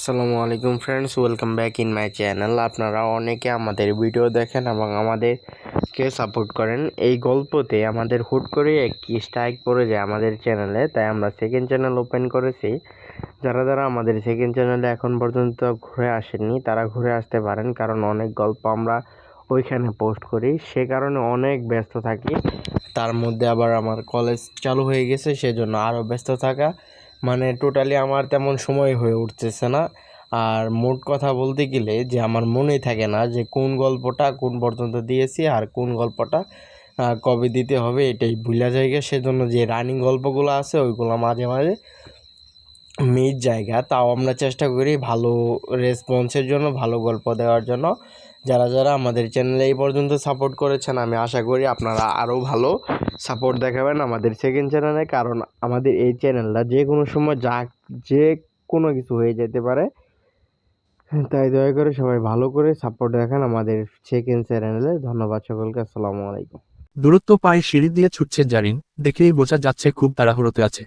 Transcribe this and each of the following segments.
আসসালামু আলাইকুম friends welcome back in my channel আপনারা অনেকে আমাদের ভিডিও দেখেন এবং আমাদেরকে সাপোর্ট করেন। এই গল্পতে আমাদের হুট করে একটি স্ট্রাইক পড়ে যায় আমাদের চ্যানেলে তাই আমরা সেকেন্ড চ্যানেল ওপেন করেছি। যারা যারা আমাদের সেকেন্ড চ্যানেলে এখন পর্যন্ত ঘুরে আসেননি, তারা ঘুরে আসতে পারেন, কারণ অনেক গল্প আমরা ওইখানে পোস্ট করি। সে কারণে অনেক ব্যস্ত থাকি। তার মধ্যে আবার আমার কলেজ চালু হয়ে গেছে, সেজন্য আরও ব্যস্ত থাকা। মানে টোটালি আমার তেমন সময় হয়ে উঠতেছে না। আর মোট কথা বলতে গেলে যে আমার মনেই থাকে না যে কোন গল্পটা কোন পর্যন্ত দিয়েছি আর কোন গল্পটা কবে দিতে হবে এটাই ভুলা জায়গা। সেজন্য যে রানিং গল্পগুলো আছে ওইগুলো মাঝে মাঝে মিট জায়গা। তাও আমরা চেষ্টা করি ভালো রেসপন্সের জন্য, ভালো গল্প দেওয়ার জন্য। যারা যারা আমাদের চ্যানেলে এই পর্যন্ত সাপোর্ট করেছেন, আমি আশা করি আপনারা আরও ভালো সাপোর্ট দেখাবেন আমাদের সেকেন্ড চ্যানেলে কারণ আমাদের এই চ্যানেলটা যে কোনো সময় যা, যে কোনো কিছু হয়ে যেতে পারে। তাই দয়া করে সবাই ভালো করে সাপোর্ট দেখান আমাদের সেকেন্ড চ্যানেলে ধন্যবাদ সকলকে, আসসালামু আলাইকুম। দূরত্ব পায়ে সিঁড়ি দিয়ে ছুটছে জারিন, দেখেই বোঝা যাচ্ছে খুব তাড়াহুড়োতে আছে।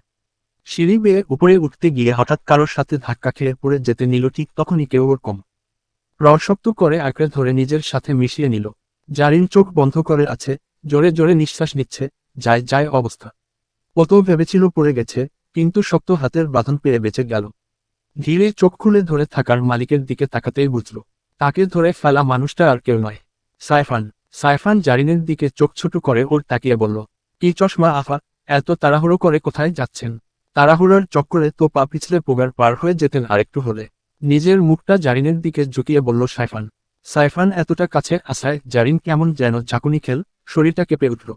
সিঁড়ি বেয়ে উপরে উঠতে গিয়ে হঠাৎ কারোর সাথে ধাক্কা খেয়ে পড়ে যেতে নিল ঠিক তখনই কেউ ওর রসক্ত করে আঁকড়ে ধরে নিজের সাথে মিশিয়ে নিল। জারিন চোখ বন্ধ করে আছে, জোরে জোরে নিঃশ্বাস নিচ্ছে, যায় যায় অবস্থা। কত ভেবেছিল পড়ে গেছে, কিন্তু শক্ত হাতের বাঁধন পেয়ে বেঁচে গেল। ধীরে চোখ খুলে ধরে থাকার মালিকের দিকে তাকাতেই বুঝল, তাকে ধরে ফেলা মানুষটা আর কেউ নয়। সাইফান সাইফান জারিনের দিকে চোখ ছোট করে ওর তাকিয়ে বলল, কি চশমা, আফা? এত তাড়াহুড়ো করে কোথায় যাচ্ছেন? তাড়াহুড়োর চক্করে তো পা পিছলে পোগার পার হয়ে যেতেন আরেকটু হলে। নিজের মুখটা জারিনের দিকে ঝুঁকিয়ে বলল সাইফান। সাইফান এতটা কাছে আসায় জারিন কেমন যেন ঝাঁকুনি খেল, শরীরটা কেঁপে উঠল।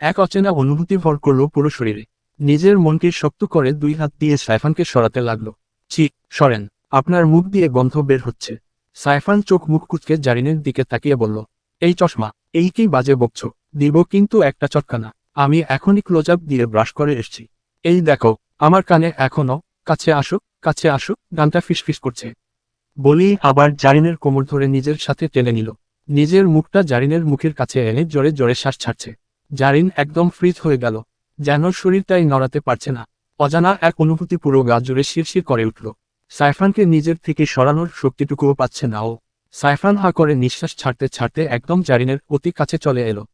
এক অচেনা অনুভূতি ভর করল পুরো শরীরে। নিজের মনকে শক্ত করে দুই হাত দিয়ে সাইফানকে সরাতে লাগল। ছি, সরেন, আপনার মুখ দিয়ে গন্ধ বের হচ্ছে। সাইফান চোখ মুখ কুচকে জারিনের দিকে তাকিয়ে বলল, এই চশমা, এই কি বাজে বকছ? দিব কিন্তু একটা চটকানা। আমি এখনই ক্লোজ আপ দিয়ে ব্রাশ করে এসছি। এই দেখো, আমার কানে এখনও কাছে আসুক। কাছে আসুক, গানটা ফিসফিস করছে। বলি আবার জারিনের কোমর ধরে নিজের সাথে টেনে নিল। নিজের মুখটা জারিনের মুখের কাছে এনে জোরে জোরে শ্বাস ছাড়ছে। জারিন একদম ফ্রিজ হয়ে গেল। যেন শরীরটাই নড়াতে পারছে না। অজানা এক অনুভূতি পুরো গা জুড়ে শিরশির করে উঠল। সাইফানকে নিজের থেকে সরানোর শক্তিটুকুও পাচ্ছে না ও। সাইফান হা করে নিঃশ্বাস ছাড়তে ছাড়তে একদম জারিনের অতি কাছে চলে এলো।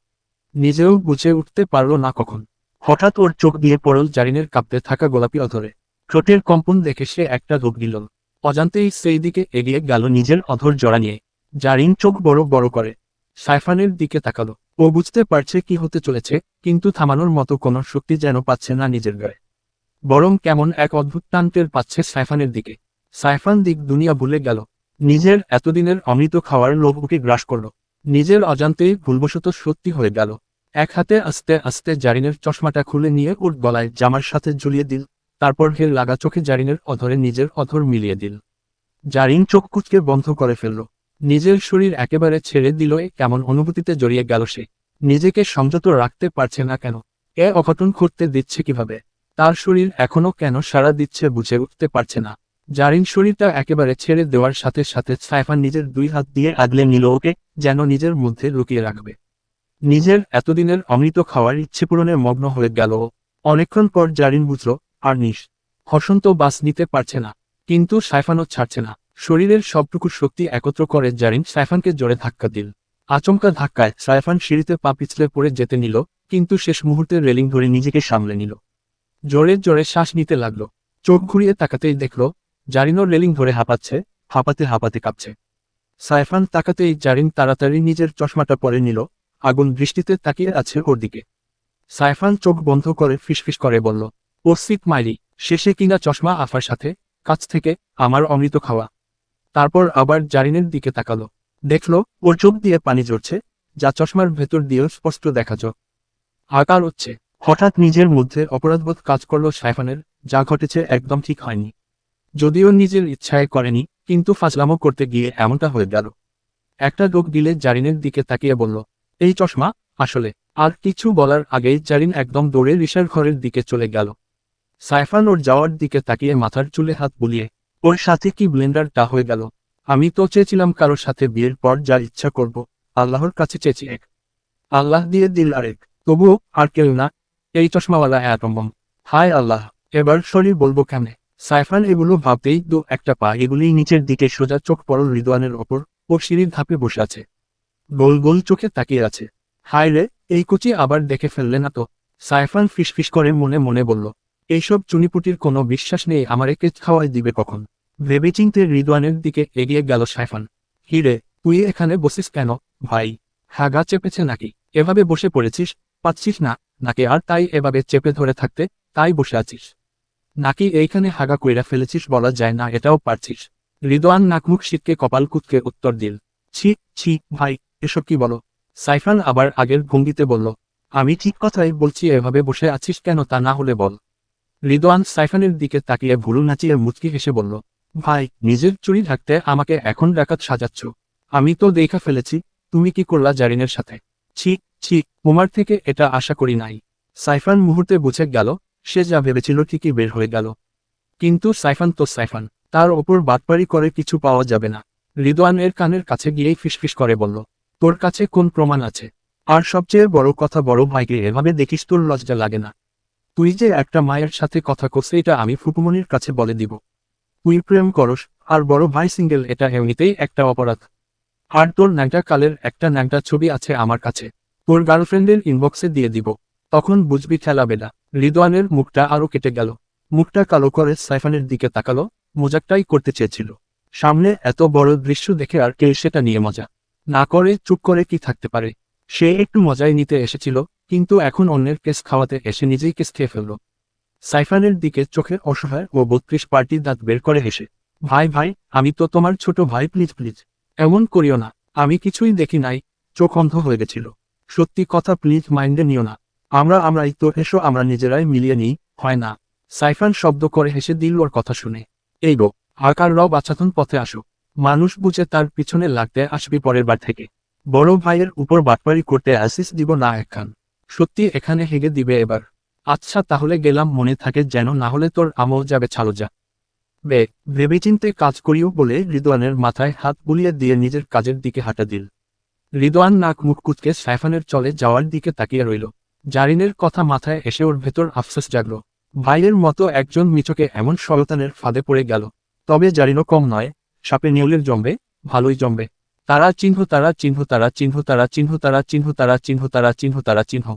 নিজেও বুঝে উঠতে পারল না কখন। হঠাৎ ওর চোখ দিয়ে পড়ল জারিনের কাঁপতে থাকা গোলাপি অধরে। ঠোঁটের কম্পন দেখে সে একটা রোগ দিল। অজান্তেই সেই দিকে এগিয়ে গেল নিজের অধর জড়া নিয়ে। জারিন চোখ বড় বড় করে। সাইফানের দিকে তাকালো। ও বুঝতে পারছে কি হতে চলেছে, কিন্তু থামানোর মতো কোনো শক্তি যেন পাচ্ছে না নিজের গায়ে। বরং কেমন এক অদ্ভুত টানটের পাচ্ছে সাইফানের দিকে। সাইফান দিক দুনিয়া ভুলে গেল। নিজের এতদিনের অমৃত খাওয়ার লোভ ওকে গ্রাস করল। নিজের অজান্তেই ভুলবশত সত্যি হয়ে গেল। এক হাতে আস্তে আস্তে জারিনের চশমাটা খুলে নিয়ে ওর গলায় জামার সাথে ঝুলিয়ে দিল। তারপর হের লাগা চোখে জারিনের অধরে নিজের অধর মিলিয়ে দিল। জারিন চোখ কুচকে বন্ধ করে ফেলল। নিজের শরীর একেবারে ছেড়ে দিল কেমন অনুভূতিতে জড়িয়ে গেল সে। নিজেকে সংযত রাখতে পারছে না কেন? এ অঘটন ঘটতে দিচ্ছে কীভাবে? তার শরীর এখনও কেন সাড়া দিচ্ছে বুঝে উঠতে পারছে না। জারিন শরীরটা একেবারে ছেড়ে দেওয়ার সাথে সাথে সাইফান নিজের দুই হাত দিয়ে আগলে নিল ওকে, যেন নিজের মধ্যে লুকিয়ে রাখবে। নিজের এতদিনের অমৃত খাওয়ার ইচ্ছে পূরণে মগ্ন হয়ে গেল। অনেকক্ষণ পর জারিন বুঝল আর নিস হসন্ত বাস নিতে পারছে না, কিন্তু সাইফানও ছাড়ছে না। শরীরের সবটুকু শক্তি একত্র করে জারিন সাইফানকে জোরে ধাক্কা দিল। আচমকা ধাক্কায় সাইফান সিঁড়িতে পা পিছলে পড়ে যেতে নিল, কিন্তু শেষ মুহূর্তে রেলিং ধরে নিজেকে সামলে নিল। জোরে জোরে শ্বাস নিতে লাগল। চোখ ঘুরিয়ে তাকাতেই দেখল, জারিনও রেলিং ধরে হাঁপাচ্ছে, হাঁপাতে হাঁপাতে কাঁপছে। সাইফান তাকাতেই জারিন তাড়াতাড়ি নিজের চশমাটা পরে নিল, আগুন দৃষ্টিতে তাকিয়ে আছে ওর দিকে। সাইফান চোখ বন্ধ করে ফিসফিস করে বলল সিট মাইরি, শেষে কিনা চশমা আফার সাথে, কাছ থেকে আমার অমৃত খাওয়া। তারপর আবার জারিনের দিকে তাকালো। দেখল, ওর চোখ দিয়ে পানি ঝরছে, যা চশমার ভেতর দিয়েও স্পষ্ট দেখা যায়। আকার হচ্ছে। হঠাৎ নিজের মধ্যে অপরাধবোধ কাজ করল সাইফানের, যা ঘটেছে একদম ঠিক হয়নি। যদিও নিজের ইচ্ছায় করেনি, কিন্তু ফাজলামো করতে গিয়ে এমনটা হয়ে গেল। একটা লোক দিলে জারিনের দিকে তাকিয়ে বলল, এই চশমা, আসলে। আর কিছু বলার আগেই জারিন একদম দৌড়ে রিসার ঘরের দিকে চলে গেল। সাইফান ওর যাওয়ার দিকে তাকিয়ে মাথার চুলে হাত বুলিয়ে, ওর সাথে কি ব্লেন্ডারটা হয়ে গেল? আমি তো চেয়েছিলাম কারোর সাথে বিয়ের পর যা ইচ্ছা করব, আল্লাহর কাছে চেয়েছি এক। আল্লাহ দিয়ে দিল আরেক। তবুও আর কেউ না। এই চশমাওয়ালা অ্যাটম্বম হায় আল্লাহ, এবার শরীর বলব কেমনে? সাইফান এগুলো ভাবতেই দু একটা পা এগুলি নিচের দিকে সোজা চোখ পড়ল রিদওয়ানের ওপর ও সিঁড়ির ধাপে বসে আছে। গোল গোল চোখে তাকিয়ে আছে। হায় রে, এই কুচি আবার দেখে ফেললে না তো? সাইফান ফিসফিস করে মনে মনে বলল এইসব চুনিপুটির কোনো বিশ্বাস নেই, আমার একে খাওয়াই দিবে কখন? ভেবেচিন্তে রিদওয়ানের দিকে এগিয়ে গেল সাইফান। হিরে তুই এখানে বসিস কেন, ভাই? হাগা চেপেছে নাকি? এভাবে বসে পড়েছিস? পাচ্ছিস না? নাকি আর তাই এভাবে চেপে ধরে থাকতে, তাই বসে আছিস? নাকি এইখানে হাগা কইরা ফেলেছিস বলা যায় না, এটাও পারছিস? রিদোয়ান নাকমুখ শীতকে কপাল কুতকে উত্তর দিল, ছি ছি, ভাই, এসব কি বলো? সাইফান আবার আগের ভঙ্গিতে বলল, আমি ঠিক কথাই বলছি, এভাবে বসে আছিস কেন তা না হলে বল। রিদোয়ান সাইফানের দিকে তাকিয়ে ভুরু নাচিয়ে মুচকি হেসে বলল, ভাই, নিজের চুরি ঢাকতে আমাকে এখন ডাকাত সাজাচ্ছ। আমি তো দেখা ফেলেছি, তুমি কি করলা জারিনের সাথে? ছি ছি, তোমার থেকে এটা আশা করি নাই। সাইফান মুহূর্তে বুঝে গেল, সে যা ভেবেছিল ঠিকই বের হয়ে গেল। কিন্তু সাইফান তো সাইফান, তার ওপর বাটপারি করে কিছু পাওয়া যাবে না। রিদওয়ান এর কানের কাছে গিয়েই ফিসফিস করে বলল, তোর কাছে কোন প্রমাণ আছে? আর সবচেয়ে বড় কথা বড় ভাইকে এভাবে দেখিস তোর লজ্জা লাগে না। তুই যে একটা মায়ের সাথে কথা করছে, এটা আমি ফুকুমনির কাছে বলে দিব। তুই প্রেম করস, আর বড় ভাই সিঙ্গেল, এটা এমনিতেই একটা অপরাধ। আর তোর ন্যাংটা কালের একটা ন্যাংটা ছবি আছে আমার কাছে। তোর গার্লফ্রেন্ডের ইনবক্সে দিয়ে দিব। তখন বুঝবি ঠেলা বেলা রিদওয়ানের মুখটা আরও কেটে গেল। মুখটা কালো করে সাইফানের দিকে তাকালো। মজাকটাই করতে চেয়েছিল। সামনে এত বড় দৃশ্য দেখে আর কে সেটা নিয়ে মজা। না করে চুপ করে কি থাকতে পারে? সে একটু মজাই নিতে এসেছিল। কিন্তু এখন অন্যের কেস খাওয়াতে এসে নিজেই কেস খেয়ে ফেলল। সাইফানের দিকে চোখে অসহায় ও বত্রিশ পার্টির দাঁত বের করে হেসে, ভাই ভাই, আমি তো তোমার ছোট ভাই প্লিজ প্লিজ এমন করিও না, আমি কিছুই দেখি নাই, চোখ অন্ধ হয়ে গেছিল। সত্যি কথা প্লিজ মাইন্ডে নিও না। আমরা, আমরাই তো এসো আমরা নিজেরাই মিলিয়ে নিই, হয় না? সাইফান শব্দ করে হেসে দিল ওর কথা শুনে। এই গো, আকার রব আচ্ছাতন পথে আসো। মানুষ বুঝে তার পিছনে লাগতে আসবি পরের বার থেকে। বড় ভাইয়ের উপর বাটপারি করতে অ্যাসিস দিব না একখান। সত্যি এখানে হেগে দিবে এবার। আচ্ছা তাহলে গেলাম, মনে থাকে যেন না হলে তোর আমল যাবে ছালো যা। বে, ভেবেচিন্তে কাজ করিও বলে রিদওয়ানের মাথায় হাত বুলিয়ে দিয়ে নিজের কাজের দিকে হাঁটা দিল। রিদওয়ান নাক মুখ কুচকে সাইফানের চলে যাওয়ার দিকে তাকিয়ে রইল। জারিনের কথা মাথায় এসে ওর ভেতর আফসোস জাগল। ভাইয়ের মতো একজন মিচকে এমন শয়তানের ফাঁদে পড়ে গেল। তবে জারিনও কম নয়, সাপে নেউলের জমবে, ভালোই জমবে। তারা চিহ্ন তারা চিহ্ন তারা চিহ্ন তারা চিহ্ন তারা চিহ্ন তারা চিহ্ন তারা চিহ্ন তারা চিহ্ন।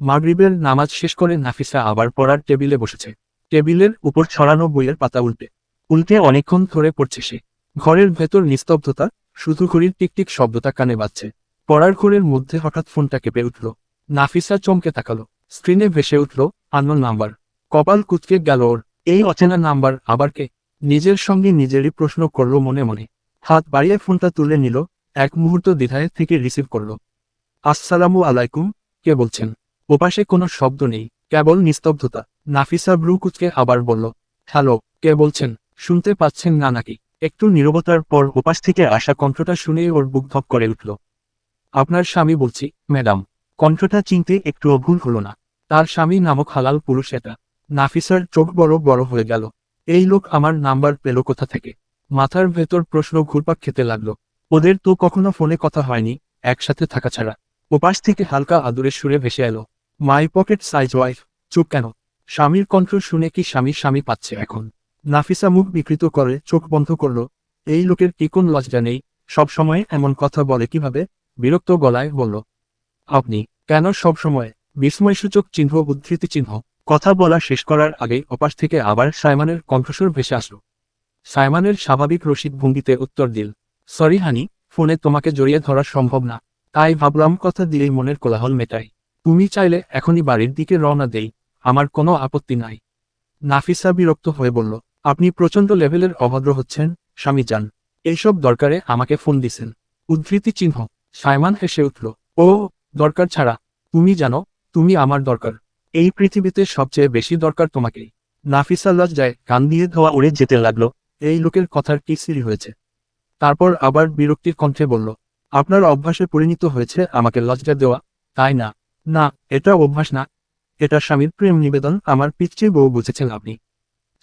মাগরিবের নামাজ শেষ করে নাফিসা আবার পড়ার টেবিলে বসেছে। টেবিলের উপর ছড়ানো বইয়ের পাতা উল্টে। উল্টে অনেকক্ষণ ধরে পড়ছে সে। ঘরের ভেতর নিস্তব্ধতা, শুধু ঘড়ির টিকটিক শব্দটা কানে বাজছে। পড়ার ঘরের মধ্যে হঠাৎ ফোনটা কেঁপে উঠল। নাফিসা চমকে তাকালো। স্ক্রিনে ভেসে উঠল আননোন নাম্বার। কপাল কুচকে গেল ওর। এই অচেনা নাম্বার আবার কে? নিজের সঙ্গে নিজেরই প্রশ্ন করল মনে মনে। হাত বাড়িয়ে ফোনটা তুলে নিল, এক মুহূর্ত দ্বিধায় থেকে রিসিভ করল। আসসালামু আলাইকুম কে বলছেন? ওপাশে কোনো শব্দ নেই, কেবল নিস্তব্ধতা। নাফিসা ব্রুকুচকে আবার বলল, হ্যালো, কে বলছেন? শুনতে পাচ্ছেন না নাকি? একটু নীরবতার পর ওপাশ থেকে আসা কণ্ঠটা শুনেই ওর বুক ধপ করে উঠল। আপনার স্বামী বলছি, ম্যাডাম। কণ্ঠটা চিনতে একটুও ভুল হলো না। তার স্বামী নামক হালাল পুরুষ এটা। নাফিসার চোখ বড় বড় হয়ে গেল। এই লোক আমার নাম্বার পেল কোথা থেকে? মাথার ভেতর প্রশ্ন ঘুরপাক খেতে লাগল। ওদের তো কখনো ফোনে কথা হয়নি, একসাথে থাকা ছাড়া। ওপাশ থেকে হালকা আদুরের সুরে ভেসে এলো মাই পকেট সাইজ ওয়াইফ চুপ কেন? স্বামীর কণ্ঠ শুনে কি স্বামীর স্বামী পাচ্ছে এখন? নাফিসা মুখ বিকৃত করে চোখ বন্ধ করল, এই লোকের কি কোন লজ্জা নেই? সব সময় এমন কথা বলে কীভাবে? বিরক্ত গলায় বলল, আপনি কেন সব সময় বিস্ময়সূচক চিহ্ন, উদ্ধৃতি চিহ্ন? কথা বলা শেষ করার আগেই অপাশ থেকে আবার সাইমানের কণ্ঠস্বর ভেসে আসলো সাইমানের স্বাভাবিক রসিদ ভঙ্গিতে উত্তর দিল, সরি হানি, ফোনে তোমাকে জড়িয়ে ধরা সম্ভব না। তাই ভাবলাম কথা দিলেই মনের কোলাহল মেটাই। তুমি চাইলে এখনই বাড়ির দিকে রওনা দেই, আমার কোনো আপত্তি নাই। নাফিসা বিরক্ত হয়ে বলল, আপনি প্রচণ্ড লেভেলের অভদ্র হচ্ছেন, স্বামী যান। এইসব দরকারে আমাকে ফোন দিছেন। উদ্ধৃতি চিহ্ন, সাইমান হেসে উঠল, ও, দরকার ছাড়া। তুমি জানো, তুমি আমার দরকার। এই পৃথিবীতে সবচেয়ে বেশি দরকার তোমাকেই। নাফিসা লজ্জায় কান দিয়ে ধোয়া উড়ে যেতে লাগল এই লোকের কথার কি সিরি হয়েছে? তারপর আবার বিরক্তির কণ্ঠে বলল, আপনার অভ্যাসে পরিণত হয়েছে আমাকে লজ্জা দেওয়া? তাই না? না, এটা অভ্যাস না। এটা স্বামীর প্রেম নিবেদন, আমার পিচ্ছে বউ বুঝেছেন আপনি।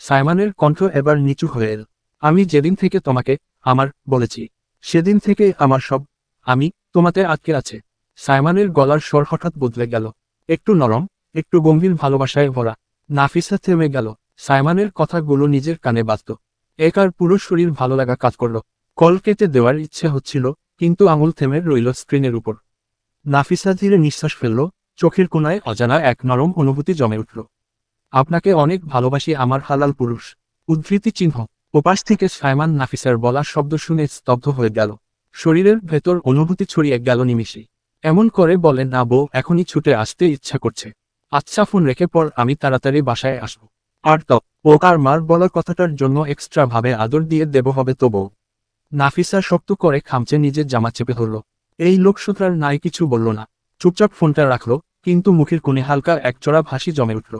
সাইমানের কণ্ঠ এবার নিচু হয়ে এল, আমি যেদিন থেকে তোমাকে, আমার, বলেছি, সেদিন থেকে আমার সব, আমি তোমাতে আটকে আছে। সাইমানের গলার স্বর হঠাৎ বদলে গেল, একটু নরম, একটু গম্ভীর ভালোবাসায় ভরা, নাফিসা থেমে গেল। সাইমানের কথাগুলো নিজের কানে বাজত। একার পুরো শরীর ভালো লাগা কাজ করল। কল কেটে দেওয়ার ইচ্ছে হচ্ছিল, কিন্তু আঙুল থেমে রইল স্ক্রিনের উপর। নাফিসা ধীরে নিঃশ্বাস ফেলল, চোখের কোনায় অজানা এক নরম অনুভূতি জমে উঠল। আপনাকে অনেক ভালোবাসি আমার হালাল পুরুষ। উদ্ধৃতি চিহ্ন। ওপাশ থেকে সাইমান নাফিসার বলা শব্দ শুনে স্তব্ধ হয়ে গেল। শরীরের ভেতর অনুভূতি ছড়িয়ে গেল নিমিষে। এমন করে বলে না বউ, এখনই ছুটে আসতে ইচ্ছা করছে। আচ্ছা ফোন রেখে পর আমি তাড়াতাড়ি বাসায় আসব। আর তো ও মার বলা কথাটার জন্য এক্সট্রা ভাবে আদর দিয়ে দেব হবে তবু। নাফিসা শক্ত করে খামচে নিজের জামা চেপে ধরল। এই লোকসূত্রার নাই কিছু বলল না। চুপচাপ ফোনটা রাখল, কিন্তু মুখের কোণে হালকা একচড়া ভাসি জমে উঠল।